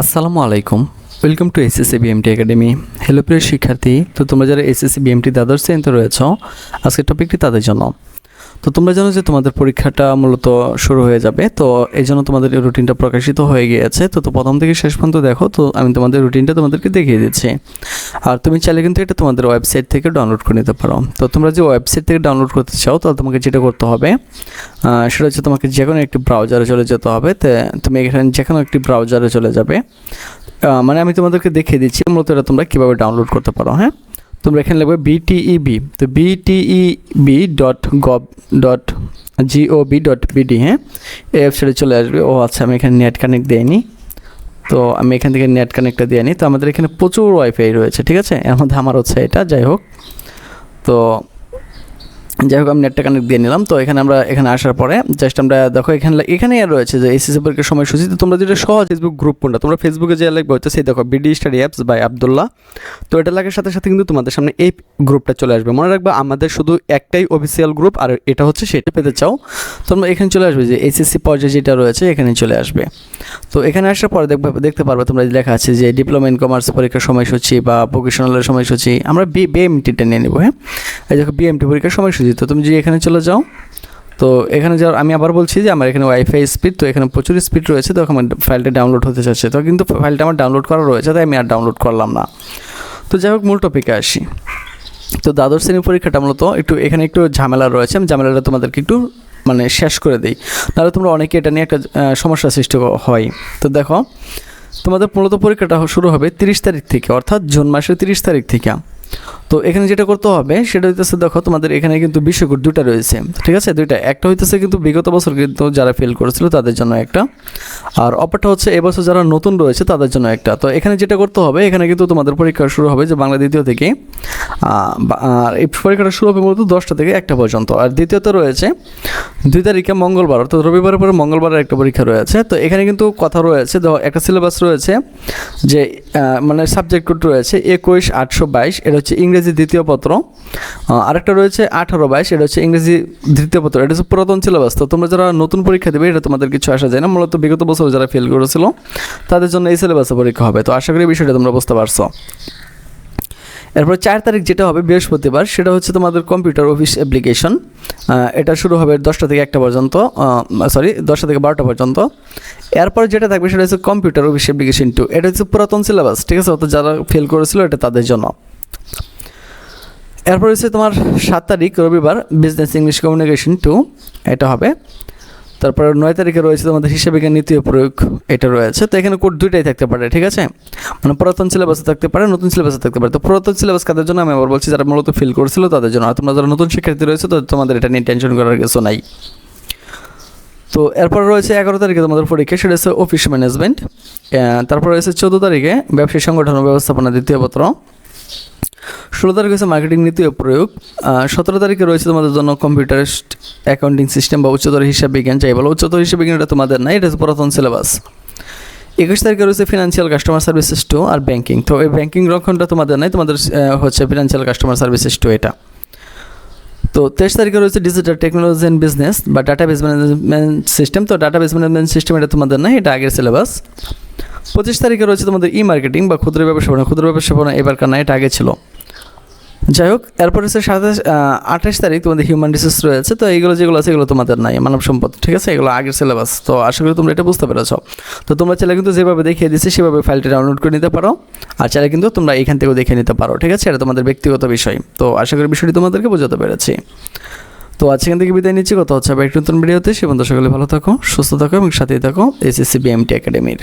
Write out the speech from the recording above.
আসসালামু আলাইকুম। Welcome to SSC BMT academy hello প্রিয় শিক্ষার্থী। তো তোমরা যারা এসএসসি বিএমটি দ্বাদশ শ্রেণীতে রয়েছ, আজকের টপিকটি তাদের জন্য। তো তোমরা জানো যে তোমাদের পরীক্ষাটা মূলত শুরু হয়ে যাবে। তো এই জন্য তোমাদের রুটিনটা প্রকাশিত হয়ে গিয়েছে। তো তো প্রথম থেকে শেষ পর্যন্ত দেখো, তো আমি তোমাদের রুটিনটা তোমাদেরকে দেখিয়ে দিচ্ছি। আর তুমি চাইলে কিন্তু এটা তোমাদের ওয়েবসাইট থেকে ডাউনলোড করে নিতে পারো। তো তোমরা যে ওয়েবসাইট থেকে ডাউনলোড করতে চাও, তাহলে তোমাকে যেটা করতে হবে সেটা হচ্ছে তোমাকে যে কোনো একটি ব্রাউজারে চলে যেতে হবে। তো, তুমি এখানে যে কোনো একটি ব্রাউজারে চলে যাবে। মানে আমি তোমাদেরকে দেখিয়ে দিচ্ছি, মূলত এটা তোমরা কীভাবে ডাউনলোড করতে পারো হ্যাঁ? তোমরা এখানে লিখবে বিটিইবি তো BTEB dot gov dot GOB dot BD হ্যাঁ? এই ওয়েবসাইটে চলে আসবে। ও আচ্ছা আমি এখানে নেট কানেক্ট দেয়নি তো আমি এখান থেকে নেট কানেক্টটা দিয়ে নিই তো আমাদের এখানে প্রচুর ওয়াইফাই রয়েছে, ঠিক আছে? এর মধ্যে আমার হচ্ছে এটা, যাই হোক। তো যাই হোক, আমি নেটটা কানেক্ট দিয়ে নিলাম। তো এখানে আমরা, এখানে আসার পরে জাস্ট আমরা দেখো, এখানে এখানে আর রয়েছে যে এসএসসি পরীক্ষার সময়সূচি তো তোমরা যেটা সহজ ফেসবুক গ্রুপ কোনটা, তোমরা ফেসবুকে যে লিখবে হচ্ছে সেই দেখো BD study apps by Abdullah তো এটা লাগার সাথে সাথে কিন্তু তোমাদের সামনে এই গ্রুপটা চলে আসবে। মনে রাখবে, আমাদের শুধু একটাই অফিসিয়াল গ্রুপ আর এটা হচ্ছে সেটা পেতে চাও। তোমরা এখানে চলে আসবে যে এসএসসি পর্যায়ে যেটা রয়েছে এখানে চলে আসবে। তো এখানে আসার পরে দেখবে, দেখতে পারবে তোমরা লেখা আছে যে ডিপ্লোমা ইন কমার্স পরীক্ষার সময়সূচি বা ভোকেশনালের সময়সূচি। আমরা বি বিএমটিটা নিয়ে নেব হ্যাঁ? এই দেখো বিএমটি পরীক্ষার সময়সূচি, তো তুমি যে এখানে চলে যাও, তো এখানে যাওয়ার আমি আবার বলছি যে আমার এখানে ওয়াইফাই স্পিড তো এখানে প্রচুর স্পিড রয়েছে, তো আমার ফাইলটা ডাউনলোড হতে চাচ্ছে তো কিন্তু ফাইলটা আমার ডাউনলোড করা রয়েছে, তাই আমি আর ডাউনলোড করলাম না। তো যাই হোক, মূল টপিকে আসি। তো দ্বাদশ শ্রেণির পরীক্ষাটা মূলত একটু, এখানে একটু ঝামেলা রয়েছে, আমি ঝামেলাটা তোমাদেরকে একটু মানে শেষ করে দিই। তাহলে তোমরা অনেকে এটা নিয়ে একটা সমস্যার সৃষ্টি হয়। তো দেখো, তোমাদের মূলত পরীক্ষাটা শুরু হবে তিরিশ তারিখ থেকে, অর্থাৎ জুন মাসের তিরিশ তারিখ থেকে। তো এখানে যেটা করতে হবে, সেটা হইতেছে দেখো তোমাদের এখানে কিন্তু বিশ্বকোট দুটা রয়েছে, ঠিক আছে? দুইটা, একটা হইতেছে কিন্তু বিগত বছর কিন্তু যারা ফেল করেছিল তাদের জন্য একটা, আর অপরটা হচ্ছে এবছর যারা নতুন রয়েছে তাদের জন্য একটা। তো এখানে যেটা করতে হবে, এখানে কিন্তু তোমাদের পরীক্ষা শুরু হবে যে বাংলা দ্বিতীয় থেকে আর এই পরীক্ষাটা শুরু হবে মূলত দশটা থেকে একটা পর্যন্ত। আর দ্বিতীয়ত রয়েছে, দুই তারিখে মঙ্গলবার, অর্থাৎ রবিবারের পরে মঙ্গলবারের একটা পরীক্ষা রয়েছে। তো এখানে কিন্তু কথা রয়েছে একটা সিলেবাস রয়েছে যে মানে সাবজেক্ট কোড রয়েছে, একুশ আটশো বাইশ, এটা হচ্ছে ইংরেজি দ্বিতীয় পত্র। আরেকটা রয়েছে আঠারো বাইশ, এটা হচ্ছে ইংরেজি দ্বিতীয় পত্র। এটা হচ্ছে পুরাতন সিলেবাস। তো তোমরা যারা নতুন পরীক্ষা দেবে, এটা তোমাদের কিছু আসা যায় না। মূলত বিগত বছর যারা ফেল করেছিল, তাদের জন্য এই সিলেবাসে পরীক্ষা হবে। তো আশা করি বিষয়টা তোমরা বুঝতে পারছ। এরপর চার তারিখ যেটা হবে বৃহস্পতিবার, সেটা হচ্ছে তোমাদের কম্পিউটার অফিস অ্যাপ্লিকেশন এটা শুরু হবে দশটা থেকে একটা পর্যন্ত সরি দশটা থেকে বারোটা পর্যন্ত। এরপর যেটা থাকবে, সেটা হচ্ছে কম্পিউটার অফিস অ্যাপ্লিকেশন টু এটা হচ্ছে পুরাতন সিলেবাস, ঠিক আছে? অর্থাৎ যারা ফেল করেছিল, এটা তাদের জন্য। এরপর হচ্ছে তোমার সাত তারিখ, রবিবার বিজনেস ইংলিশ কমিউনিকেশন টু এটা হবে। তারপরে নয় তারিখে রয়েছে তোমাদের হিসাবে জ্ঞান নীতি প্রয়োগ, এটা রয়েছে। তো এখানে কোড দুইটাই থাকতে পারে, ঠিক আছে? মানে পুরাতন সিলেবাসে থাকতে পারে, নতুন সিলেবাসে থাকতে পারে। তো পুরাতন সিলেবাস কাদের জন্য? আমি আবার বলছি, যারা মূলত ফিল করেছিল, তাদের জন্য। আর তোমরা যারা নতুন শিক্ষার্থী রয়েছে, তো তোমাদের এটা নিয়ে টেনশন করার কিছু নাই। তো এরপর রয়েছে এগারো তারিখে তোমাদের পরীক্ষা, সেটা হচ্ছে অফিস ম্যানেজমেন্ট তারপর রয়েছে চোদ্দ তারিখে ব্যবসায়ী সংগঠন ব্যবস্থাপনা দ্বিতীয় পত্র। ষোলো তারিখ হচ্ছে মার্কেটিং নীতি ও প্রয়োগ। সতেরো তারিখে রয়েছে তোমাদের জন্য কম্পিউটার অ্যাকাউন্টিং সিস্টেম বা উচ্চতর হিসাব বিজ্ঞান। চাই বলো, উচ্চতর হিসাব বিজ্ঞান এটা তোমাদের নাই এটা পুরাতন সিলেবাস একুশ তারিখে রয়েছে ফিনান্সিয়াল কাস্টমার সার্ভিসেস টু আর ব্যাংকিং তো এই ব্যাংকিং রক্ষণটা তোমাদের নাই, তোমাদের হচ্ছে ফিনান্সিয়াল কাস্টমার সার্ভিসেস টু এটা। তো তেইশ তারিখে রয়েছে ডিজিটাল টেকনোলজি অ্যান্ড বিজনেস বা ডাটাবেস ম্যানেজমেন্ট সিস্টেম তো ডাটাবেস ম্যানেজমেন্ট সিস্টেম এটা তোমাদের নাই, এটা আগের সিলেবাস পঁচিশ তারিখে রয়েছে তোমাদের ই মার্কেটিং বা ক্ষুদ্র ব্যবসাপনা ক্ষুদ্র ব্যবসাপনা এবারকার না, এটা আগে ছিল। যাই হোক, এরপর হচ্ছে সাতাশ আঠাশ তারিখ তোমাদের হিউম্যান রিসোর্স রয়েছে, তো এইগুলো যেগুলো আছে এগুলো তোমাদের নাই, মানব সম্পদ, ঠিক আছে? এগুলো আগের সিলেবাস তো আশা করি তোমরা এটা বুঝতে পেরেছ। তো তোমরা চাইলে কিন্তু যেভাবে দেখিয়ে দিচ্ছি, সেভাবে ফাইলটি ডাউনলোড করে নিতে পারো, আর চাইলে কিন্তু তোমরা এখান থেকেও দেখে নিতে পারো, ঠিক আছে? এটা তোমাদের ব্যক্তিগত বিষয়, তো আশা করি বিষয়টি তোমাদেরকে বোঝাতে পেরেছি। তো আজ এখান থেকে বিদায় নিচ্ছি, কথা হচ্ছে আবার একটু নতুন ভিডিওতে, সে বন্ধু সকলে ভালো থাকো, সুস্থ থাকো এবং সাথেই থাকো এসএসসি বিএমটি একাডেমির